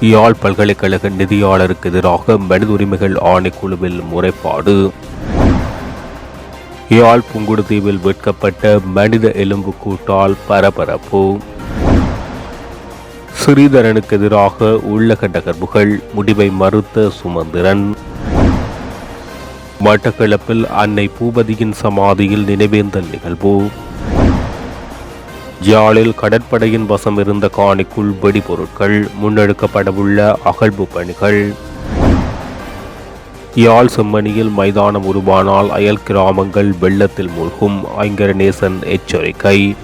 யாழ் பல்கலைக்கழக நிதியாளருக்கு எதிராக மனித உரிமைகள் ஆணைக்குழுவில் முறைப்பாடு. யாழ் புங்குடுதீவில் விற்கப்பட்ட மனித எலும்பு கூட்டால் பரபரப்பு. ஸ்ரீதரனுக்கு எதிராக உள்ளக நகர்வுகள் முடிவை மறுத்த சுமந்திரன். மட்டக்களப்பில் அன்னை பூபதியின் சமாதியில் நினைவேந்தல் நிகழ்வு. ஜாலில் கடற்படையின் வசம் இருந்த காணிக்குள் வெடிபொருட்கள் முன்னெடுக்கப்படவுள்ள அகழ்வு பணிகள். யாழ் செம்மணியில் மைதானம் உருவானால் அயல் கிராமங்கள் வெள்ளத்தில் மூழ்கும் ஐங்கரநேசன் எச்சரிக்கை.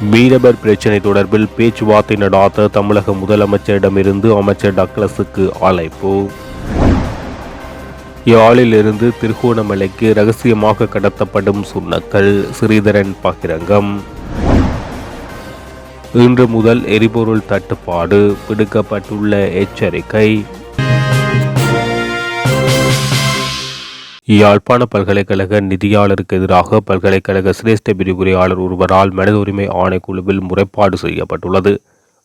மீனவர் பிரச்சினை தொடர்பில் பேச்சுவார்த்தை நடாத்த தமிழக முதலமைச்சரிடமிருந்து அமைச்சர் டக்ளஸுக்கு அழைப்பு. யாழிலிருந்து திருகோணமலைக்கு ரகசியமாக கடத்தப்படும் சுண்ணக்கள் ஸ்ரீதரன் பகிரங்கம். இன்று முதல் எரிபொருள் தட்டுப்பாடு விடுக்கப்பட்டுள்ள எச்சரிக்கை. யாழ்ப்பாண பல்கலைக்கழக நிதியாளருக்கு எதிராக பல்கலைக்கழக சிரேஷ்ட விரிவுரையாளர் ஒருவரால் மனித உரிமை ஆணைக்குழுவில் முறைப்பாடு செய்யப்பட்டுள்ளது.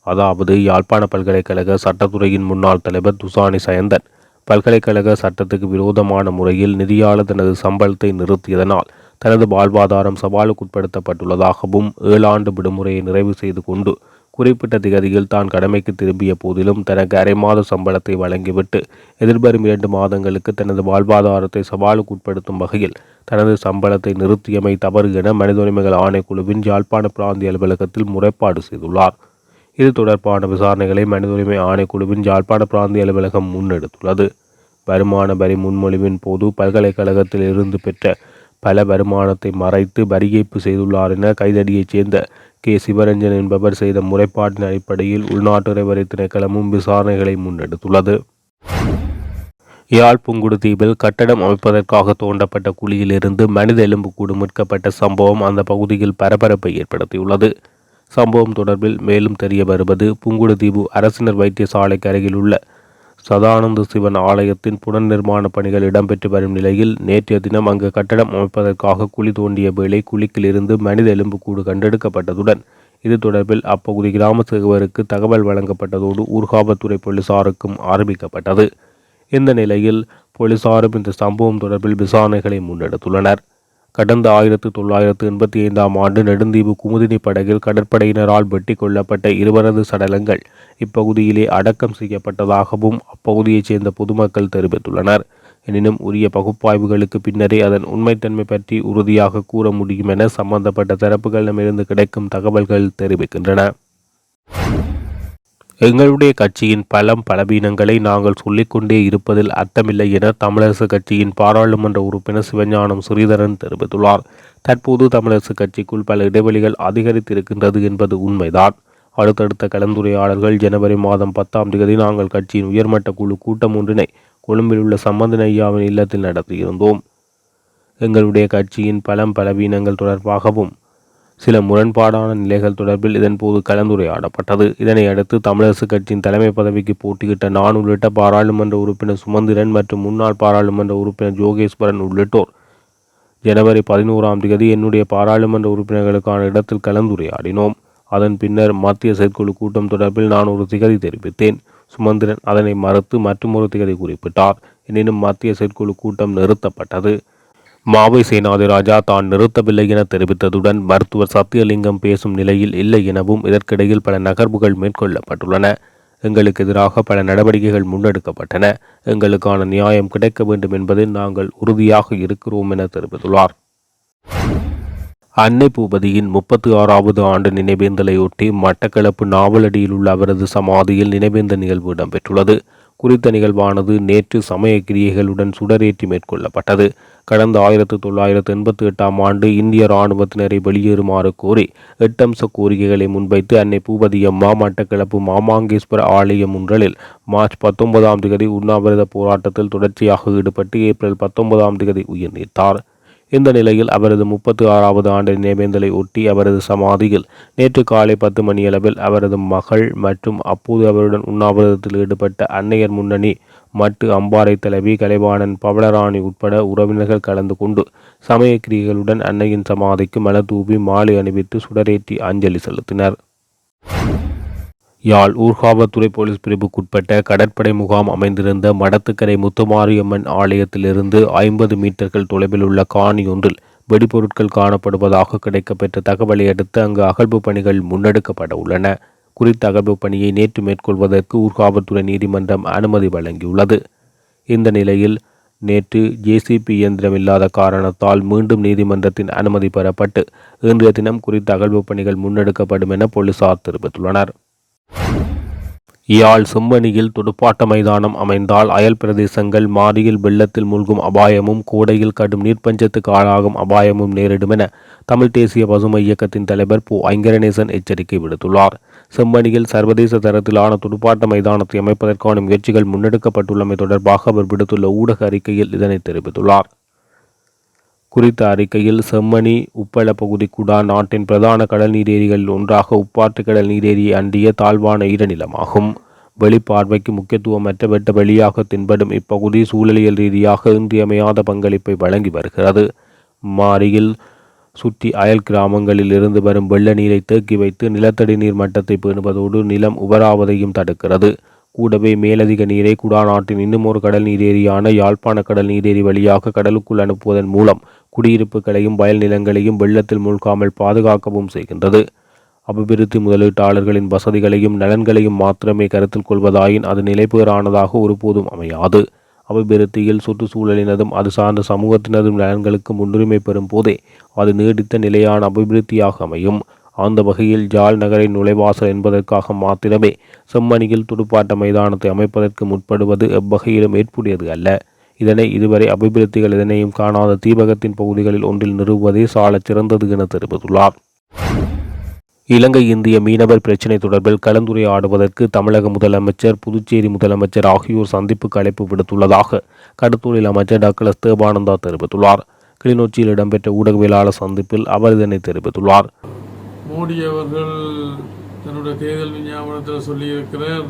அதாவது யாழ்ப்பாண பல்கலைக்கழக சட்டத்துறையின் முன்னாள் தலைவர் துசானி சயந்தன் பல்கலைக்கழக சட்டத்துக்கு விரோதமான முறையில் நிதியாளர் தனது சம்பளத்தை நிறுத்தியதனால் தனது வாழ்வாதாரம் சவாலுக்குட்படுத்தப்பட்டுள்ளதாகவும் ஏழாண்டு விடுமுறையை நிறைவு செய்து கொண்டு குறிப்பிட்ட திகதியில் தான் கடமைக்கு திரும்பிய போதிலும் தனக்கு அரை மாத சம்பளத்தை வழங்கிவிட்டு எதிர்வரும் இரண்டு மாதங்களுக்கு தனது வாழ்வாதாரத்தை சவாலுக்கு உட்படுத்தும் வகையில் தனது சம்பளத்தை நிறுத்தியமை தவறு என மனித உரிமைகள் ஆணைக்குழுவின் யாழ்ப்பாண பிராந்திய அலுவலகத்தில் முறைப்பாடு செய்துள்ளார். இது தொடர்பான விசாரணைகளை மனித உரிமை ஆணைக்குழுவின் யாழ்ப்பாண பிராந்திய அலுவலகம் முன்னெடுத்துள்ளது. வருமான வரி முன்மொழிவின் போது பல்கலைக்கழகத்தில் இருந்து பெற்ற பல வருமானத்தை மறைத்து வரி செய்துள்ளார் என கைதடியைச் சேர்ந்த கே. சிவரஞ்சன் என்பவர் செய்த முறைப்பாட்டின் அடிப்படையில் உள்நாட்டு வரி திணைக்களமும் விசாரணைகளை முன்னெடுத்துள்ளது. யாழ் புங்குடு தீவில் கட்டடம் அமைப்பதற்காக தோண்டப்பட்ட குழியிலிருந்து மனித எலும்புக்கூடு மீட்கப்பட்ட சம்பவம் அந்த பகுதியில் பரபரப்பை ஏற்படுத்தியுள்ளது. சம்பவம் தொடர்பில் மேலும் தெரிய வருவது புங்குடுதீவு அரசினர் வைத்தியசாலைக்கு அருகில் உள்ள சதானந்த சிவன் ஆலயத்தின் புனர்நிர்மாண பணிகள் இடம்பெற்று வரும் நிலையில் நேற்றைய தினம் அங்கு கட்டடம் அமைப்பதற்காக குழி தோண்டிய வேளை குழிக்கில் இருந்து மனித எலும்புக்கூடு கண்டெடுக்கப்பட்டதுடன் இது தொடர்பில் அப்பகுதி கிராம சிறுவருக்கு தகவல் வழங்கப்பட்டதோடு ஊர்காவல்துறை போலீசாருக்கும் ஆரம்பிக்கப்பட்டது இந்த நிலையில் போலீசாரும் இந்த சம்பவம் தொடர்பில் விசாரணைகளை முன்னெடுத்துள்ளனர். கடந்த ஆயிரத்து தொள்ளாயிரத்து எண்பத்தி ஐந்தாம் ஆண்டு நெடுந்தீவு குமுதினி படகில் கடற்படையினரால் வெட்டி கொல்லப்பட்ட இருவரது சடலங்கள் இப்பகுதியிலே அடக்கம் செய்யப்பட்டதாகவும் அப்பகுதியைச் சேர்ந்த பொதுமக்கள் தெரிவித்துள்ளனர். எனினும் உரிய பகுப்பாய்வுகளுக்கு பின்னரே அதன் உண்மைத்தன்மை பற்றி உறுதியாக கூற முடியும் என சம்பந்தப்பட்ட தரப்புகளிடமிருந்து கிடைக்கும் தகவல்கள் தெரிவிக்கின்றன. எங்களுடைய கட்சியின் பலம் பலவீனங்களை நாங்கள் சொல்லிக்கொண்டே இருப்பதில் அர்த்தமில்லை என தமிழரசு கட்சியின் பாராளுமன்ற உறுப்பினர் சிவஞானம் ஸ்ரீதரன் தெரிவித்துள்ளார். தற்போது தமிழரசு கட்சிக்குள் பல இடைவெளிகள் அதிகரித்திருக்கின்றது என்பது உண்மைதான். அடுத்தடுத்த கலந்துரையாடல்கள் ஜனவரி மாதம் பத்தாம் தேதி நாங்கள் கட்சியின் உயர்மட்ட குழு கூட்டம் ஒன்றினை கொழும்பில் உள்ள சம்பந்தன் ஐயாவின் இல்லத்தில் நடத்தியிருந்தோம். எங்களுடைய கட்சியின் பலம் பலவீனங்கள் தொடர்பாகவும் சில முரண்பாடான நிலைகள் தொடர்பில் இதன்போது கலந்துரையாடப்பட்டது. இதனை அடுத்து தமிழரசு கட்சியின் தலைமை பதவிக்கு போட்டியிட்ட நான் உள்ளிட்ட பாராளுமன்ற உறுப்பினர் சுமந்திரன் மற்றும் முன்னாள் பாராளுமன்ற உறுப்பினர் ஜோகேஸ்வரன் உள்ளிட்டோர் ஜனவரி பதினோராம் தேதி என்னுடைய பாராளுமன்ற உறுப்பினர்களுக்கான இடத்தில் கலந்துரையாடினோம். அதன் பின்னர் மத்திய செயற்குழு கூட்டம் தொடர்பில் நான் ஒரு திகதி தெரிவித்தேன். சுமந்திரன் அதனை மறுத்து மற்றும் ஒரு திகதி குறிப்பிட்டார். எனினும் மத்திய செயற்குழு கூட்டம் நிறுத்தப்பட்டது. மாவை சேனாதிராஜா தான் நிறுத்தவில்லை என தெரிவித்ததுடன் மருத்துவர் சத்தியலிங்கம் பேசும் நிலையில் இல்லை எனவும் இதற்கிடையில் பல நகர்வுகள் மேற்கொள்ளப்பட்டுள்ளன. எங்களுக்கு எதிராக பல நடவடிக்கைகள் முன்னெடுக்கப்பட்டன. எங்களுக்கான நியாயம் கிடைக்க வேண்டும் என்பதில் நாங்கள் உறுதியாக இருக்கிறோம் என தெரிவித்துள்ளார். அன்னை பூபதியின் முப்பத்தி ஆறாவது ஆண்டு நினைவேந்தலையொட்டி மட்டக்களப்பு நாவலடியில் உள்ள அவரது சமாதியில் நினைவேந்த நிகழ்வு இடம்பெற்றுள்ளது. குறித்த நிகழ்வானது நேற்று சமய கிரியைகளுடன் சுடரேற்றி மேற்கொள்ளப்பட்டது. கடந்த ஆயிரத்து தொள்ளாயிரத்து எண்பத்தி எட்டாம் ஆண்டு இந்திய இராணுவத்தினரை வெளியேறுமாறு கோரி எட்டம்ச கோரிக்கைகளை முன்வைத்து அன்னை பூபதியம்மா மட்டக்களப்பு மாமாங்கேஸ்வர ஆலயம் ஒன்றலில் மார்ச் பத்தொன்பதாம் தேதி உண்ணாவிரத போராட்டத்தில் தொடர்ச்சியாக ஈடுபட்டு ஏப்ரல் பத்தொன்பதாம் தேதி உயிர் நீத்தார். இந்த நிலையில் அவரது முப்பத்தி ஆறாவது ஆண்டு நினைவேந்தலை ஒட்டி அவரது சமாதியில் நேற்று காலை பத்து மணியளவில் அவரது மகள் மற்றும் அப்போது அவருடன் உண்ணாவிரதத்தில் ஈடுபட்ட அன்னையர் முன்னணி மட்டு அம்பாறை தலைவி கலைவாணன் பவளராணி உட்பட உறவினர்கள் கலந்து கொண்டு சமய கிரிகளுடன் அன்னையின் சமாதிக்கு மலர் தூவி மாலை அணிவித்து சுடரேற்றி அஞ்சலி செலுத்தினர். யாழ் ஊர்காவத்துறை போலீஸ் பிரிவுக்குட்பட்ட கடற்படை முகாம் அமைந்திருந்த மடத்துக்கரை முத்துமாரியம்மன் ஆலயத்திலிருந்து ஐம்பது மீட்டர்கள் தொலைவில் உள்ள காணி ஒன்றில் வெடிபொருட்கள் காணப்படுவதாக கிடைக்கப்பெற்ற தகவலை அடுத்து அங்கு அகழ்வு பணிகள் முன்னெடுக்கப்பட உள்ளன. குறித்த அகழ்வு பணியை நேற்று மேற்கொள்வதற்கு ஊர்காவல்துறை நீதிமன்றம் அனுமதி வழங்கியுள்ளது. இந்த நிலையில் நேற்று ஜேசிபி இயந்திரம் இல்லாத காரணத்தால் மீண்டும் நீதிமன்றத்தின் அனுமதி பெறப்பட்டு இன்றைய தினம் குறித்த அகழ்வு பணிகள் முன்னெடுக்கப்படும் என போலீசார் தெரிவித்துள்ளனர். யாழ் செம்மணியில் துடுப்பாட்ட மைதானம் அமைந்தால் அயல் பிரதேசங்கள் மாரியில் வெள்ளத்தில் மூழ்கும் அபாயமும் கோடையில் கடும் நீர்ப்பஞ்சத்துக்கு ஆளாகும் அபாயமும் நேரிடும் என தமிழ் தேசிய பசுமை இயக்கத்தின் தலைவர் பு. ஐங்கரநேசன் எச்சரிக்கை விடுத்துள்ளார். செம்மணியில் சர்வதேச தரத்திலான துடுப்பாட்ட மைதானத்தை அமைப்பதற்கான முயற்சிகள் முன்னெடுக்கப்பட்டுள்ளமை தொடர்பாக அவர் விடுத்துள்ள ஊடக அறிக்கையில் இதனை தெரிவித்துள்ளார். குறித்த அறிக்கையில் செம்மணி உப்பள பகுதி குடா நாட்டின் பிரதான கடல் நீரேரிகளில் ஒன்றாக உப்பாற்று கடல் நீரேரியை அண்டிய தாழ்வான ஈரநிலமாகும் வெளிப்பார்வைக்கு முக்கியத்துவமற்ற வெட்ட வெளியாக தென்படும் இப்பகுதி சூழலியல் ரீதியாக இன்றியமையாத பங்களிப்பை வழங்கி வருகிறது. மாரியில் சுற்றி அயல் கிராமங்களில் இருந்து வரும் வெள்ள நீரை தேக்கி வைத்து நிலத்தடி நீர் மட்டத்தை பேணுவதோடு நிலம் உபராவதையும் தடுக்கிறது. கூடவே மேலதிக நீரை குடாநாட்டின் நாட்டின் இன்னுமொரு கடல் நீரேரியான யாழ்ப்பாண கடல் நீரேரி வழியாக கடலுக்குள் அனுப்புவதன் மூலம் குடியிருப்புகளையும் வயல் நிலங்களையும் வெள்ளத்தில் மூழ்காமல் பாதுகாக்கவும் செய்கின்றது. அபிவிருத்தி முதலீட்டாளர்களின் வசதிகளையும் நலன்களையும் மாத்திரமே கருத்தில் கொள்வதாயின் அது நிலைபேறானதாக ஒருபோதும் அமையாது. அபிவிருத்தியில் சுற்றுச்சூழலினதும் அது சார்ந்த சமூகத்தினதும் நலன்களுக்கு முன்னுரிமை பெறும் போதே அது நீடித்த நிலையான அபிவிருத்தியாக அமையும். அந்த வகையில் ஜால் நகரின் நுழைவாசல் என்பதற்காக மாத்திரமே செம்மணியில் துடுப்பாட்ட மைதானத்தை அமைப்பதற்கு முற்படுவது எவ்வகையிலும் ஏற்புடையது அல்ல. இதனை இதுவரை அபிவிருத்திகள் இதனையும் காணாத தீபகத்தின் பகுதிகளில் ஒன்றில் நிறுவுவதே சாலச் சிறந்தது என தெரிவித்துள்ளார். இலங்கை இந்திய மீனவர் பிரச்சினை தொடர்பில் கலந்துரையாடுவதற்கு தமிழக முதலமைச்சர் புதுச்சேரி முதலமைச்சர் ஆகியோர் சந்திப்புக்கு அழைப்பு விடுத்துள்ளதாக கடற்தொழில் அமைச்சர் டாக்டர் தேவானந்தா தெரிவித்துள்ளார். கிளிநொச்சியில் இடம்பெற்ற ஊடகவியலாளர் சந்திப்பில் அவர் இதனை தெரிவித்துள்ளார். மோடி அவர்கள் தன்னுடைய தேர்தல் விஞ்ஞாபனத்தில் சொல்லியிருக்கிறார்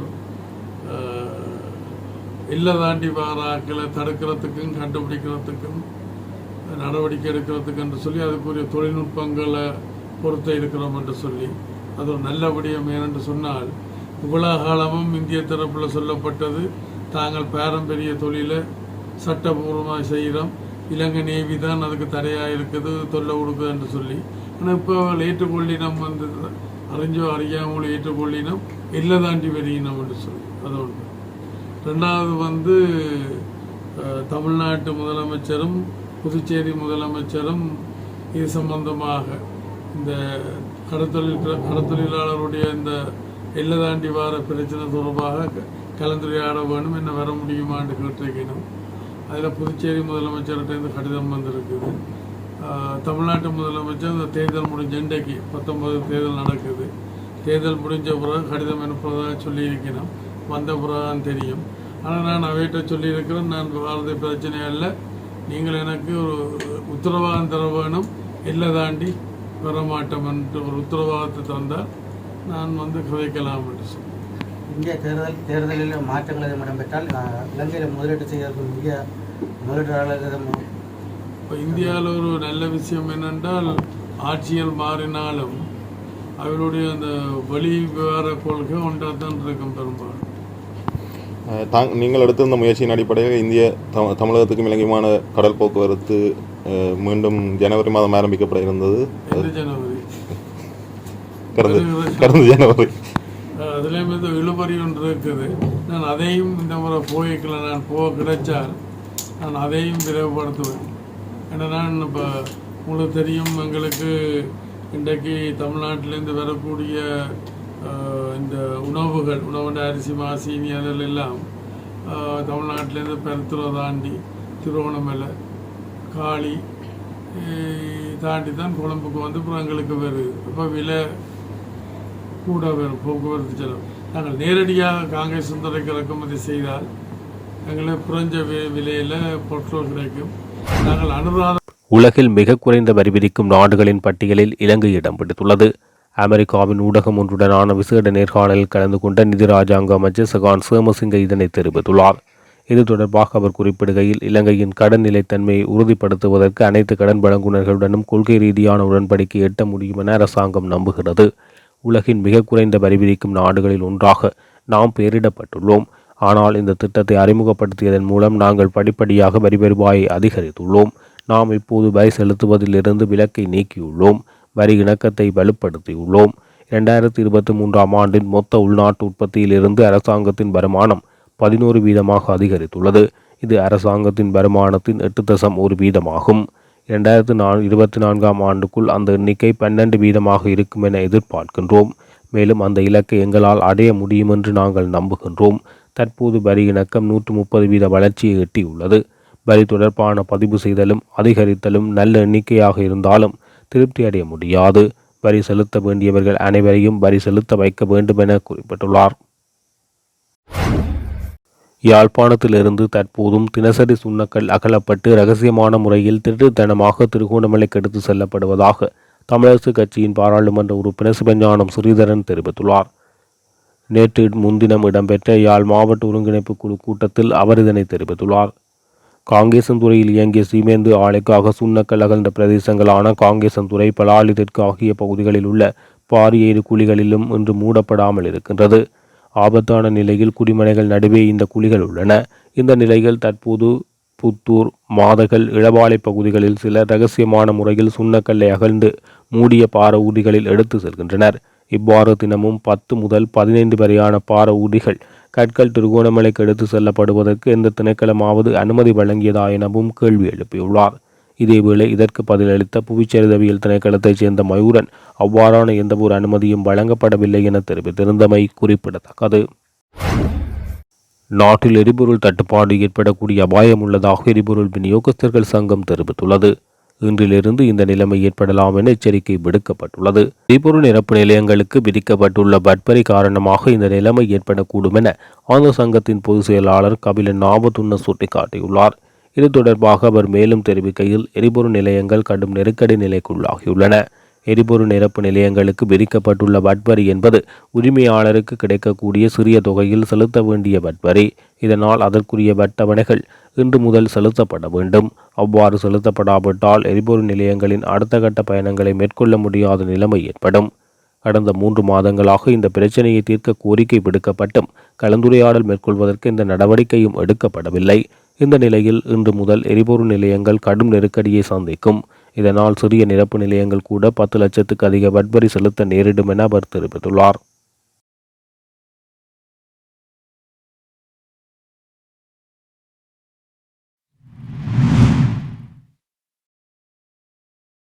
இல்லை தாண்டி வர தடுக்கிறதுக்கும் கண்டுபிடிக்கிறதுக்கும் நடவடிக்கை எடுக்கிறதுக்கு என்று சொல்லி அதுக்குரிய தொழில்நுட்பங்களை பொறுத்த இருக்கிறோம் என்று சொல்லி அது ஒரு நல்ல விடயம் ஏனென்று சொன்னால் இவ்வளோ காலமும் இந்திய தரப்பில் சொல்லப்பட்டது தாங்கள் பாரம்பரிய தொழிலை சட்டபூர்வமாக செய்கிறோம் இலங்கை நேவி தான் அதுக்கு தடையாக இருக்குது தொல்லை கொடுக்குது என்று சொல்லி. ஆனால் இப்போ அவள் ஏற்றுக்கொள்ளினம் வந்து அறிஞ்சோ அறியாமல் ஏற்றுக்கொள்ளினம் இல்லை தாண்டி வருகினம் என்று சொல்லி. அது ஒன்று ரெண்டாவது வந்து தமிழ்நாட்டு முதலமைச்சரும் புதுச்சேரி முதலமைச்சரும் இது சம்பந்தமாக இந்த கடத்தொழில் கடத்தொழிலாளருடைய இந்த எல்லை தாண்டி வார பிரச்சனை தொடர்பாக க- கலந்துரையாட வேணும் என்ன வர முடியுமான்னு கேட்டிருக்கணும். அதில் புதுச்சேரி முதலமைச்சர்கிட்ட இருந்து கடிதம் வந்திருக்குது. தமிழ்நாட்டு முதலமைச்சர் இந்த தேர்தல் முடிஞ்ச இன்றைக்கு பத்தொன்பது தேர்தல் நடக்குது. தேர்தல் முடிஞ்ச பிறகு கடிதம் அனுப்புவதாக சொல்லியிருக்கணும். வந்த பிறகுதான் தெரியும். ஆனால் நான் அவைகிட்ட சொல்லியிருக்கிறேன் நான் வாழ்ந்த பிரச்சனை இல்லை நீங்கள் எனக்கு ஒரு உத்தரவாதம் தர வேணும். இல்லை தாண்டி வர மாட்டோம் என்று ஒரு உத்தரவாதத்தை தந்தால் நான் வந்து கதைக்கலாம் என்று சொன்னேன் இந்திய தேர்தல் தேர்தலில் மாற்றங்கள் எதுவும் இடம்பெற்றால் இலங்கையில் முதலீடு செய்யக்கூடிய இந்திய முதலீட்டாளர்கள் எதுவும் இப்போ இந்தியாவில் ஒரு நல்ல விஷயம் என்னென்றால் ஆட்சிகள் மாறினாலும் அவருடைய அந்த வெளி விவகார கொள்கை ஒன்றாக தான் இருக்கும் பெரும்பாலும். தாங் நீங்கள் எடுத்திருந்த முயற்சியின் அடிப்படையில் இந்திய த தமிழகத்துக்கும் இலங்கையுமான கடல் போக்குவரத்து மீண்டும் ஜனவரி மாதம் ஆரம்பிக்கப்பட இருந்தது. கடந்த கடந்த ஜனவரி. அதுலேயும் இந்த இழுபறி ஒன்று இருக்குது. நான் அதையும் இந்த முறை போய்க்கல. நான் போக கிடைச்சால் நான் அதையும் விரைவுபடுத்துவேன். ஏன்னா நான் இப்போ உங்களுக்கு தெரியும் எங்களுக்கு இன்றைக்கு தமிழ்நாட்டிலேருந்து வரக்கூடிய இந்த உணவுகள் உணவுண்ட அரிசி மாசீனி அதில் எல்லாம் தமிழ்நாட்டிலேருந்து பெருத்துறை தாண்டி திருவோணமலை காளி தாண்டி தான் கொழம்புக்கு வந்து அப்புறம் எங்களுக்கு வருது. அப்போ விலை கூட வரும் போக்குவரத்து செலவு. நாங்கள் நேரடியாக காங்கிரஸ் துறைக்கு இறக்குமதி செய்தால் எங்களுக்கு குறைஞ்ச விலையில் பொருட்கள் கிடைக்கும். நாங்கள் அனுராத உலகில் மிக குறைந்த வரி விதிக்கும் நாடுகளின் பட்டியலில் இலங்கை இடம் பிடித்துள்ளது அமெரிக்காவின் ஊடகம் ஒன்றுடனான விசேட நேர்காணலில் கலந்து கொண்ட நிதி ராஜாங்க அமைச்சர் சகான் சேமசிங்க இதனை தெரிவித்துள்ளார். இது தொடர்பாக அவர் குறிப்பிடுகையில் இலங்கையின் கடன் நிலைத்தன்மையை உறுதிப்படுத்துவதற்கு அனைத்து கடன் வழங்குனர்களுடனும் கொள்கை ரீதியான உடன்படிக்கை எட்ட முடியும் என அரசாங்கம் நம்புகிறது. உலகின் மிக குறைந்த வரி விதிக்கும் நாடுகளில் ஒன்றாக நாம் பெயரிடப்பட்டுள்ளோம். ஆனால் இந்த திட்டத்தை அறிமுகப்படுத்தியதன் மூலம் நாங்கள் படிப்படியாக வரி வருவாயை அதிகரித்துள்ளோம். நாம் இப்போது வரி செலுத்துவதிலிருந்து விலக்கை நீக்கியுள்ளோம். வரி இணக்கத்தை வலுப்படுத்தியுள்ளோம். இரண்டாயிரத்தி இருபத்தி மூன்றாம் ஆண்டின் மொத்த உள்நாட்டு உற்பத்தியிலிருந்து அரசாங்கத்தின் வருமானம் பதினோரு வீதமாக அதிகரித்துள்ளது. இது அரசாங்கத்தின் வருமானத்தின் எட்டு தசம் ஒரு வீதமாகும். இரண்டாயிரத்து நான் இருபத்தி நான்காம் ஆண்டுக்குள் அந்த எண்ணிக்கை பன்னெண்டு வீதமாக இருக்கும் என எதிர்பார்க்கின்றோம். மேலும் அந்த இலக்கை எங்களால் அடைய முடியும் என்று நாங்கள் நம்புகின்றோம். தற்போது வரி இணக்கம் நூற்று முப்பது வீத வளர்ச்சியை எட்டியுள்ளது. வரி தொடர்பான பதிவு செய்தலும் அதிகரித்தலும் நல்ல எண்ணிக்கையாக இருந்தாலும் திருப்தி அடைய முடியாது. வரி செலுத்த வேண்டியவர்கள் அனைவரையும் வரி செலுத்த வைக்க வேண்டும் என குறிப்பிட்டுள்ளார். யாழ்ப்பாணத்திலிருந்து தற்போதும் தினசரி சுண்ணக்கல் அகலப்பட்டு ரகசியமான முறையில் திருட்டுத்தனமாக திருகோணமலைக்கு எடுத்து செல்லப்படுவதாக தமிழரசு கட்சியின் பாராளுமன்ற உறுப்பினர் சிவஞானம் ஸ்ரீதரன் தெரிவித்துள்ளார். நேற்று முன்தினம் இடம்பெற்ற யாழ் மாவட்ட ஒருங்கிணைப்பு குழு கூட்டத்தில் அவர் இதனை தெரிவித்துள்ளார். காங்கேசன்துறையில் இயங்கிய சீமேந்து ஆலைக்காக சுண்ணக்கல் அகழ்ந்த பிரதேசங்களான காங்கேசன்துறை பலாலி தெற்கு ஆகிய பகுதிகளில் உள்ள பாரியேறு குழிகளிலும் இன்று மூடப்படாமல் இருக்கின்றது. ஆபத்தான நிலையில் குடிமனைகள் நடுவே இந்த குழிகள் உள்ளன. இந்த நிலைகள் தற்போது புத்தூர் மாதகல் இளவாலை பகுதிகளில் சில ரகசியமான முறையில் சுண்ணக்கல்லை அகழ்ந்து மூடிய பார ஊடிகளில் எடுத்து செல்கின்றனர். இவ்வாறு தினமும் பத்து முதல் பதினைந்து வரையான பார ஊடிகள் கற்கள் திருகோணமலைக்கு எடுத்து செல்லப்படுவதற்கு எந்த திணைக்களமாவது அனுமதி வழங்கியதா எனவும் கேள்வி எழுப்பியுள்ளார். இதேவேளை இதற்கு பதிலளித்த புவிச்சரிதவியல் திணைக்களத்தைச் சேர்ந்த மயூரன் அவ்வாறான எந்தவொரு அனுமதியும் வழங்கப்படவில்லை என தெரிவித்திருந்தமை குறிப்பிடத்தக்கது. நாட்டில் எரிபொருள் தட்டுப்பாடு ஏற்படக்கூடிய அபாயம் உள்ளதாக எரிபொருள் விநியோகஸ்தர்கள் சங்கம் தெரிவித்துள்ளது. இன்றிலிருந்து இந்த நிலைமை ஏற்படலாம் என எச்சரிக்கை விடுக்கப்பட்டுள்ளது. எரிபொருள் நிரப்பு நிலையங்களுக்கு விதிக்கப்பட்டுள்ள பட்பரி காரணமாக இந்த நிலைமை ஏற்படக்கூடும் என அந்த சங்கத்தின் பொதுச் செயலாளர் கபிலன் நாபத்துன்ன சுட்டிக்காட்டியுள்ளார். இது தொடர்பாக அவர் மேலும் தெரிவிக்கையில் எரிபொருள் நிலையங்கள் கடும் நெருக்கடி நிலைக்குள்ளாகியுள்ளன. எரிபொருள் நிரப்பு நிலையங்களுக்கு விதிக்கப்பட்டுள்ள வட்வரி என்பது உரிமையாளருக்கு கிடைக்கக்கூடிய சிறிய தொகையில் செலுத்த வேண்டிய வட்வரி. இதனால் அதற்குரிய வட்டவணைகள் இன்று முதல் செலுத்தப்பட வேண்டும். அவ்வாறு செலுத்தப்படாவிட்டால் எரிபொருள் நிலையங்களின் அடுத்த கட்ட பயணங்களை மேற்கொள்ள முடியாத நிலைமை ஏற்படும். கடந்த மூன்று மாதங்களாக இந்த பிரச்சனையை தீர்க்க கோரிக்கை விடுக்கப்பட்டும் கலந்துரையாடல் மேற்கொள்வதற்கு இந்த நடவடிக்கையும் எடுக்கப்படவில்லை. இந்த நிலையில் இன்று முதல் எரிபொருள் நிலையங்கள் கடும் நெருக்கடியை சந்திக்கும். இதனால் சிறிய நிரப்பு நிலையங்கள் கூட பத்து லட்சத்துக்கு அதிக வட்வரி செலுத்த நேரிடும் என அவர் தெரிவித்துள்ளார்.